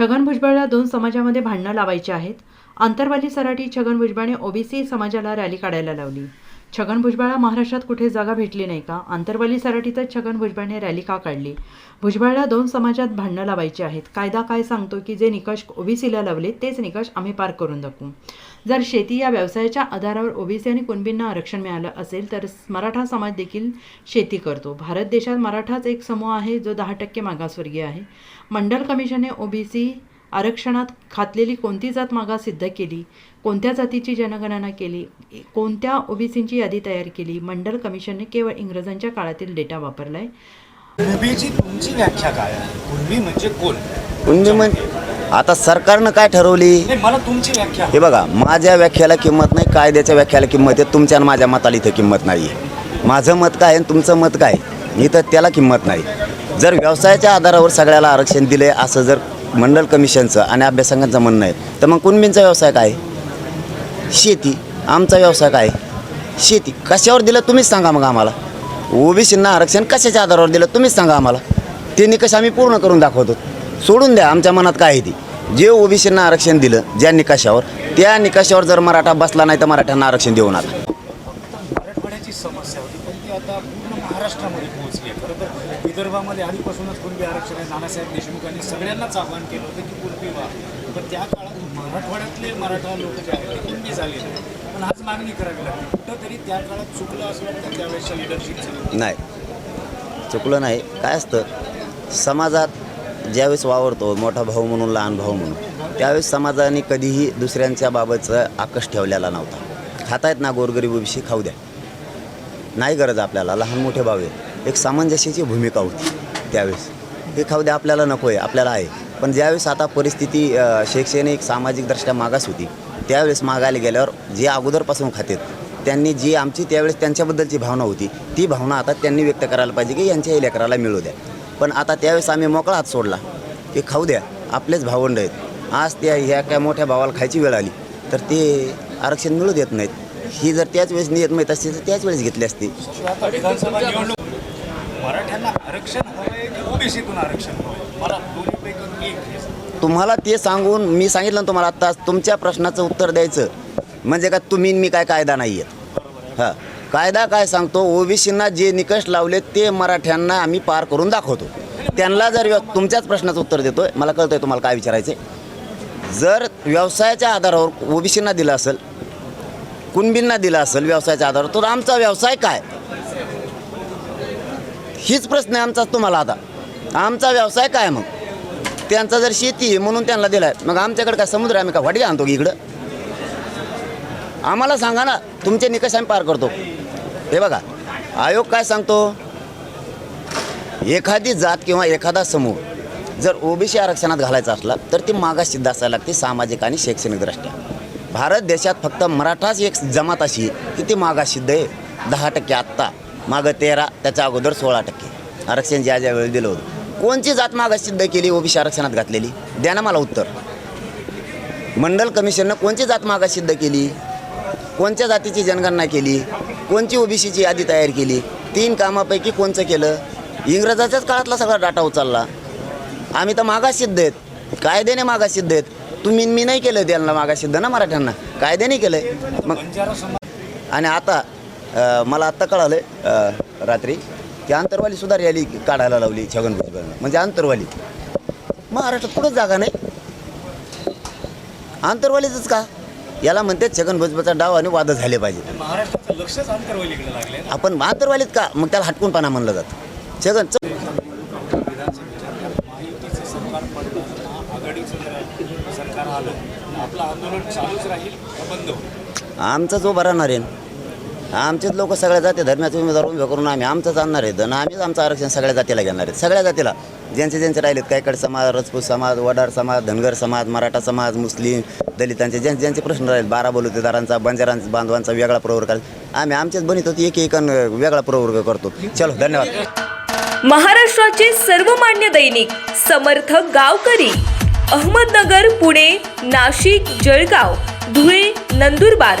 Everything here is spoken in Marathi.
छगन भुजबळला दोन समाजामध्ये भांडणं लावायची आहेत. आंतरवाली सराठी छगन भुजबळने ओबीसी समाजाला रॅली काढायला लावली. छगन भुजबळला महाराष्ट्रात कुठे जागा भेटली नाही का? आंतरवाली सराटीतच छगन भुजबळने रॅली का काढली? भुजबळला दोन समाजात भांडणं लावायची आहेत. कायदा काय सांगतो की जे निकष ओबीसीला लावले तेच निकष आम्ही पार करून दाखवू. जर शेती या व्यवसायाच्या आधारावर ओबीसी आणि कुणबींना आरक्षण मिळालं असेल तर मराठा समाज देखील शेती करतो. भारत देशात मराठाच एक समूह आहे जो दहा टक्के मागासवर्गीय आहे. मंडल कमिशनने ओबीसी आरक्षणात खातलेली कोणती जात मागास सिद्ध केली कोणत्या जातीची जनगणना केली कोणत्या ओबीसींची यादी तयार केली मंडल कमिशनने केवळ इंग्रजांच्या काळातील डेटा तुमची व्याख्या काय आहे? कुणबी म्हणजे कोण? कुणबी म्हण आता सरकारनं काय ठरवली? मला तुमची व्याख्या हे बघा माझ्या व्याख्याला किंमत नाही कायद्याच्या व्याख्याला किंमत आहे तुमच्या आणि माझ्या मताला इथं किंमत नाही आहे. माझं मत काय आणि तुमचं मत काय? इथं त्याला किंमत नाही. जर व्यवसायाच्या आधारावर सगळ्याला आरक्षण दिलं आहे असं जर मंडल कमिशनचं आणि अभ्यासकांचं म्हणणं आहे. तर मग कुणबींचा व्यवसाय काय? शेती. आमचा व्यवसाय काय? शेती. कशावर दिलं तुम्हीच सांगा मग आम्हाला. ओबीसींना आरक्षण कशाच्या आधारावर दिलं तुम्हीच सांगा आम्हाला. ते निकष आम्ही पूर्ण करून दाखवतो. सोडून द्या आमच्या मनात काय आहे ती. जे ओबीसींना आरक्षण दिलं ज्या निकषावर त्या निकषावर जर मराठा बसला नाही तर मराठ्यांना आरक्षण देऊन आला मराठवाड्याची समस्या होती पण ती आता पूर्ण महाराष्ट्रामध्ये पोहोचली आहे खरं तर विदर्भामध्ये आधीपासूनच कुणबी आरक्षण आहे. नानासाहेब देशमुखांनी सगळ्यांनाच आवाहन केलं होतं की कुणबी व्हा. पण त्या काळात मराठवाड्यातले मराठा लोक जे आहेत ते कुणबी झाले पण आज मागणी करावी लागली. कुठंतरी त्या काळात चुकलं असं वाटतं? त्यावेळेसच्या लिडरशिपचं नाही. चुकलं नाही. काय असतं? समाजात ज्यावेळेस वावरतो मोठा भाऊ म्हणून लहान भाऊ म्हणून त्यावेळेस समाजाने कधीही दुसऱ्यांच्या बाबतचा आकश ठेवलेला नव्हता. खातायत ना गोरगरीब विषयी खाऊ द्या. नाही गरज आपल्याला. लहान मोठे भाऊ आहे एक सामंजस्याची भूमिका होती त्यावेळेस. हे खाऊ द्या आपल्याला नको आहे आपल्याला आहे. पण ज्यावेळेस आता परिस्थिती शैक्षणिक सामाजिकदृष्ट्या मागास होती त्यावेळेस मागायला गेल्यावर जे अगोदरपासून खातेत त्यांनी जी आमची त्यावेळेस त्यांच्याबद्दलची भावना होती ती भावना आता त्यांनी व्यक्त करायला पाहिजे की यांच्याही लेकराला मिळू द्या. पण आता त्यावेळेस आम्ही मोकळा हात सोडला की खाऊ द्या आपलेच भावंड आहेत. आज त्या ह्या काय मोठ्या भावाला खायची वेळ आली तर ते आरक्षण मिळू देत नाहीत. ही जर त्याच वेळेस नियत माहीत असते तर त्याच वेळेस घेतली असती. मराठ्यांना आरक्षण हवंय की ओबीसीतून आरक्षण हवंय मला दोन्हीपैकी एक तुम्हाला ते सांगून मी सांगितलं ना तुम्हाला आत्ता तुमच्या प्रश्नाचं उत्तर द्यायचं. म्हणजे का तुम्ही मी काय कायदा नाही आहेत हां. कायदा काय सांगतो? ओबीसींना जे निकष लावले ते मराठ्यांना आम्ही पार करून दाखवतो. त्यांना जर तुमच्याच प्रश्नाचं उत्तर देतोय मला कळतंय तुम्हाला काय विचारायचं जर व्यवसायाच्या आधारावर ओबीसींना दिलं असेल कुणबींना दिलं असेल व्यवसायाच्या आधारावर तर आमचा व्यवसाय काय? हीच प्रश्न आहे आमचा तुम्हाला आता. आमचा व्यवसाय काय मग? त्यांचा जर शेती आहे म्हणून त्यांना दिलाय मग आमच्याकडे काय समुद्र आम्ही का वाटी आणतो की इकडं? आम्हाला सांगा ना तुमचे निकष आम्ही पार करतो. हे बघा आयोग काय सांगतो? एखादी जात किंवा एखादा समूह जर ओबीसी आरक्षणात घालायचा असला तर ती मागास सिद्ध असायला लागते सामाजिक आणि शैक्षणिकदृष्ट्या. भारत देशात फक्त मराठाच एक जमात अशी की ती मागाससिद्ध आहे. दहा टक्के आत्ता. मागं तेरा त्याच्या अगोदर सोळा टक्के. आरक्षण ज्या ज्या वेळी दिलं होतं. कोणची जात मागास सिद्ध केली ओबीसी आरक्षणात घातलेली? द्या ना मला उत्तर. मंडल कमिशननं कोणची जात मागास सिद्ध केली? कोणत्या जातीची जनगणना केली? कोणची ओबीसीची यादी तयार केली? तीन कामापैकी कोणचं केलं? इंग्रजाच्याच काळातला सगळा डाटा उचलला. आम्ही तर मागास सिद्ध आहेत. कायद्याने मागास सिद्ध आहेत. तुम्ही मी नाही केलं त्यांना मागास सिद्ध ना मराठ्यांना. कायद्याने केलं मग आणि आता मला आत्ता कळालं रात्री की आंतरवाली सुद्धा रॅली काढायला लावली छगन भुजबळनं. म्हणजे आंतरवाली. महाराष्ट्रात कुठंच जागा नाही. आंतरवालीचंच का? याला म्हणते छगन भुजबळचा डाव आणि वाद झाले पाहिजे आपण आंतरवालीत का? मग त्याला हटकूनपणा म्हणलं जातं. छगन आमचं जो भरणार आहे आमचेच लोक सगळ्या जाती धर्माचे उमेदवार उभे करून आम्ही आमचंच आणणार आहेत आणि आम्हीच आमचं आरक्षण सगळ्या जातीला घेणार आहेत सगळ्या जातीला. ज्यांचे ज्यांचे राहिलेत कायकड समाज राजपूत समाज वडार समाज धनगर समाज मराठा समाज मुस्लिम दलितांचे ज्यांचे ज्यांचे प्रश्न राहिले बारा बलुतेदारांचा बंजारांचा बांधवांचा वेगळा प्रवर्ग करायचा आम्ही आमचेच बनित होती एक एक वेगळा प्रवर्ग करतो. चलो धन्यवाद. महाराष्ट्राचे सर्वमान्य दैनिक समर्थ गावकरी अहमदनगर पुणे नाशिक जळगाव धुळे नंदुरबार